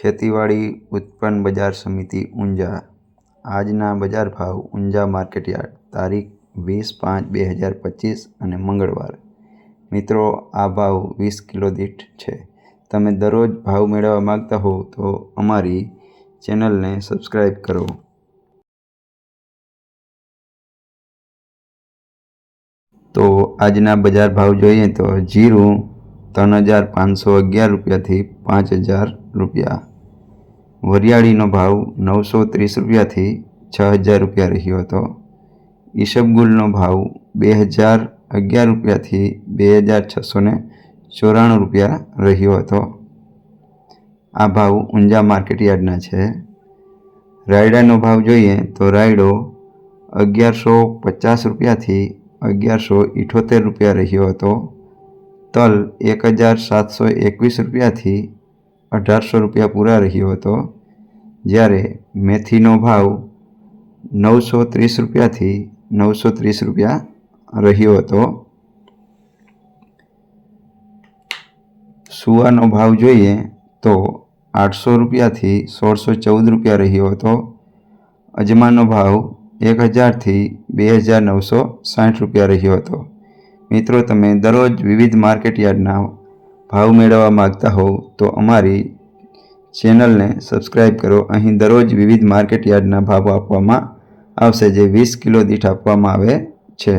ખેતીવાડી ઉત્પન્ન બજાર સમિતિ ઊંઝા. આજના બજાર ભાવ ઊંઝા માર્કેટયાર્ડ તારીખ વીસ પાંચ બે હજાર પચીસ અને મંગળવાર. મિત્રો, આ ભાવ વીસ કિલો દીઠ છે. તમે દરરોજ ભાવ મેળવવા માંગતા હો તો અમારી ચેનલને સબસ્ક્રાઈબ કરો. તો આજના બજાર ભાવ જોઈએ તો જીરું ત્રણ હજાર પાંચસો અગિયાર રૂપિયાથી પાંચ હજાર રૂપિયા. વરિયાળીનો ભાવ નવસો ત્રીસ રૂપિયાથી છ હજાર રૂપિયા રહ્યો હતો. ઈસબગુલનો ભાવ બે હજાર અગિયાર રૂપિયાથી બે હજાર છસો ને ચોરાણું રૂપિયા રહ્યો હતો. આ ભાવ ઊંઝા માર્કેટ યાર્ડના છે. રાયડાનો ભાવ જોઈએ તો રાયડો અગિયારસો પચાસ રૂપિયાથી અગિયારસો ઇઠોતેર રૂપિયા રહ્યો હતો. તલ એક હજાર સાતસો એકવીસ રૂપિયાથી અઢારસો રૂપિયા પૂરા રહ્યો હતો, જ્યારે મેથીનો ભાવ નવસો ત્રીસ રૂપિયાથી નવસો ત્રીસ રૂપિયા રહ્યો હતો. સુવાનો ભાવ જોઈએ તો આઠસો રૂપિયાથી સોળસો ચૌદ રૂપિયા રહ્યો હતો. અજમાનો ભાવ એક હજારથી બે હજાર નવસો સાઠ રૂપિયા રહ્યો હતો. મિત્રો, તમે દરરોજ વિવિધ માર્કેટ યાર્ડના ભાવ મેળવવા માગતા હોવ તો અમારી ચેનલને સબસ્ક્રાઇબ કરો. અહીં દરરોજ વિવિધ માર્કેટ યાર્ડના ભાવ આપવામાં આવશે, જે વીસ કિલો દીઠ આપવામાં આવે છે.